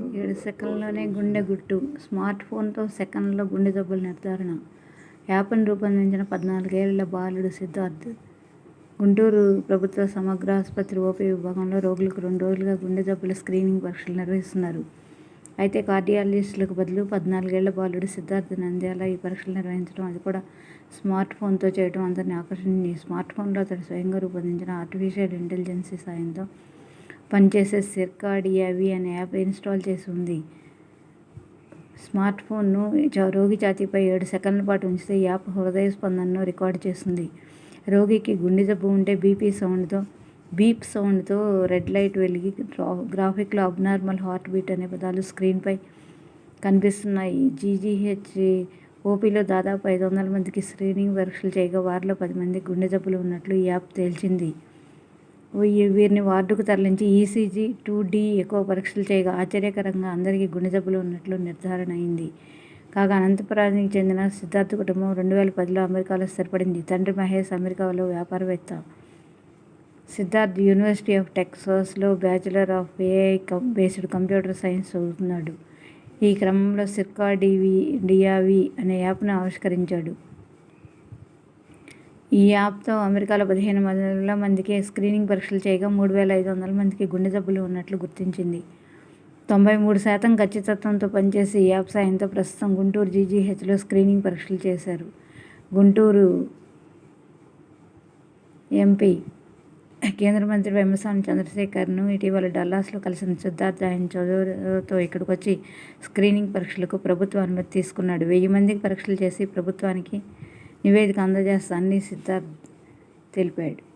ఏడు సెకండ్లోనే గుండె గుట్టు. స్మార్ట్ ఫోన్తో సెకండ్లో గుండె జబ్బుల నిర్ధారణ. యాప్ను రూపొందించిన పద్నాలుగేళ్ళ బాలుడు సిద్ధార్థ్. గుంటూరు ప్రభుత్వ సమగ్ర ఆసుపత్రి ఓపీ విభాగంలో రోగులకు రెండు రోజులుగా గుండె జబ్బుల స్క్రీనింగ్ పరీక్షలు నిర్వహిస్తున్నారు. అయితే కార్డియాలజిస్టులకు బదులు పద్నాలుగేళ్ళ బాలుడు సిద్ధార్థ్ నంద్యాల ఈ పరీక్షలు నిర్వహించడం అది కూడా స్మార్ట్ ఫోన్తో చేయడం అందరిని ఆకర్షించింది. స్మార్ట్ ఫోన్లో అతడు స్వయంగా రూపొందించిన ఆర్టిఫిషియల్ ఇంటెలిజెన్సీ సాయంతో పనిచేసే సిర్కాడియావి అనే యాప్ ఇన్స్టాల్ చేసి ఉంది. స్మార్ట్ ఫోన్ను రోగి ఛాతీపై ఏడు సెకండ్ల పాటు ఉంచితే ఈ యాప్ హృదయ స్పందనను రికార్డు చేస్తుంది. రోగికి గుండె జబ్బు ఉంటే బీపీ సౌండ్తో బీప్ సౌండ్తో రెడ్ లైట్ వెలిగి గ్రాఫిక్లో అబ్నార్మల్ హార్ట్ బీట్ అనే పదాలు స్క్రీన్పై కనిపిస్తున్నాయి. జీజీహెచ్ ఓపీలో దాదాపు ఐదు వందల మందికి స్క్రీనింగ్ పరీక్షలు చేయగా వారిలో పది మంది గుండె జబ్బులు ఉన్నట్లు ఈ యాప్ తేల్చింది. వీరిని వార్డుకు తరలించి ఈసీజీ టూ డి ఎక్కువ పరీక్షలు చేయగా ఆశ్చర్యకరంగా అందరికీ గుండె జబ్బులు ఉన్నట్లు నిర్ధారణ అయింది. కాగా అనంతపురానికి చెందిన సిద్ధార్థ్ కుటుంబం రెండు వేల పదిలో అమెరికాలో స్థిరపడింది. తండ్రి మహేష్ అమెరికాలో వ్యాపారవేత్త. Siddharth university of టెక్సాస్లో bachelor of AI cum based computer science చదువుతున్నాడు. ఈ క్రమంలో సిర్కా డివి డియావి అనే యాప్ను ఆవిష్కరించాడు. ఈ యాప్తో అమెరికాలో పదిహేను వందల మందికి స్క్రీనింగ్ పరీక్షలు చేయగా మూడు వేల ఐదు వందల మందికి గుండె జబ్బులు ఉన్నట్లు గుర్తించింది. తొంభై మూడు శాతం ఖచ్చితత్వంతో పనిచేసే ఈ యాప్ సాయంతో ప్రస్తుతం గుంటూరు జీజీహెచ్లో స్క్రీనింగ్ పరీక్షలు చేశారు. గుంటూరు ఎంపీ కేంద్ర మంత్రి వెమ్మసాని చంద్రశేఖర్ను ఇటీవల డల్లాస్లో కలిసిన సిద్ధార్థ్ ఆయన చదువుతో ఇక్కడికి వచ్చి స్క్రీనింగ్ పరీక్షలకు ప్రభుత్వ అనుమతి తీసుకున్నాడు. వెయ్యి మందికి పరీక్షలు చేసి ప్రభుత్వానికి నివేదిక అందజేస్తానని సిద్ధార్థ్ తెలిపాడు.